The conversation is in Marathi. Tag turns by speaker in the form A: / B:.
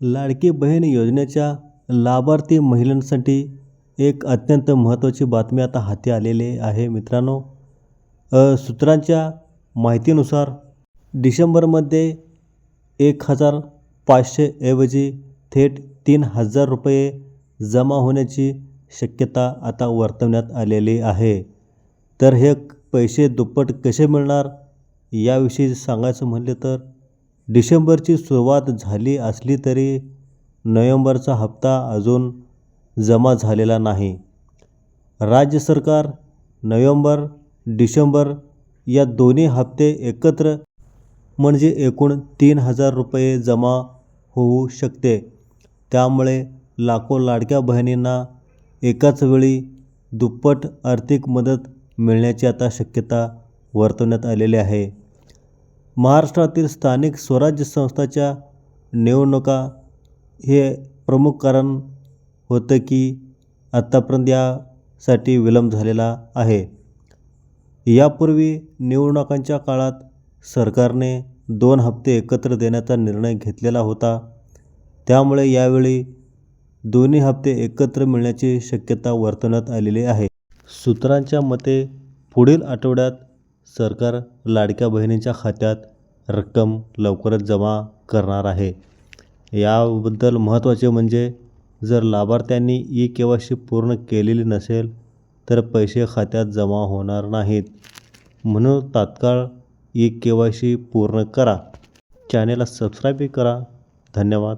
A: लाडकी बहीण योजनेच्या लाभार्थी महिलांसाठी एक अत्यंत महत्त्वाची बातमी आता हाती आलेली आहे. मित्रांनो सूत्रांच्या माहितीनुसार डिसेंबरमध्ये एक हजार पाचशेऐवजी थेट तीन हजार रुपये जमा होण्याची शक्यता आता वर्तवण्यात आलेली आहे. तर हे पैसे दुप्पट कसे मिळणार याविषयी सांगायचं म्हणले तर डिसेंबरची सुरुवात झाली असली तरी नोव्हेंबरचा हप्ता अजून जमा झालेला नाही. राज्य सरकार नोव्हेंबर डिसेंबर या दोन्ही हप्ते एकत्र म्हणजे एकूण तीन हजार रुपये जमा होऊ शकते. त्यामुळे लाखो लाडक्या बहिणींना एकाच वेळी दुप्पट आर्थिक मदत मिळण्याची आता शक्यता वर्तवण्यात आलेली आहे. महाराष्ट्रातील स्थानिक स्वराज्य संस्थाच्या निवडणुका हे प्रमुख कारण होतं की आत्तापर्यंत यासाठी विलंब झालेला आहे. यापूर्वी निवडणुकांच्या काळात सरकारने दोन हप्ते एकत्र देण्याचा निर्णय घेतलेला होता. त्यामुळे यावेळी दोन्ही हप्ते एकत्र मिळण्याची शक्यता वर्तवण्यात आलेली आहे. सूत्रांच्या मते पुढील आठवड्यात सरकार लाडक्या बहिणींच्या खात्यात रक्कम लवकरच जमा करणार आहे. याबद्दल महत्त्वाचे म्हणजे जर लाभार्थ्यांनी ई के वाय सी पूर्ण केलेली नसेल तर पैसे खात्यात जमा होणार नाहीत. म्हणून तात्काळ ई के वाय सी पूर्ण करा. चॅनेलला सबस्क्राईबही करा. धन्यवाद.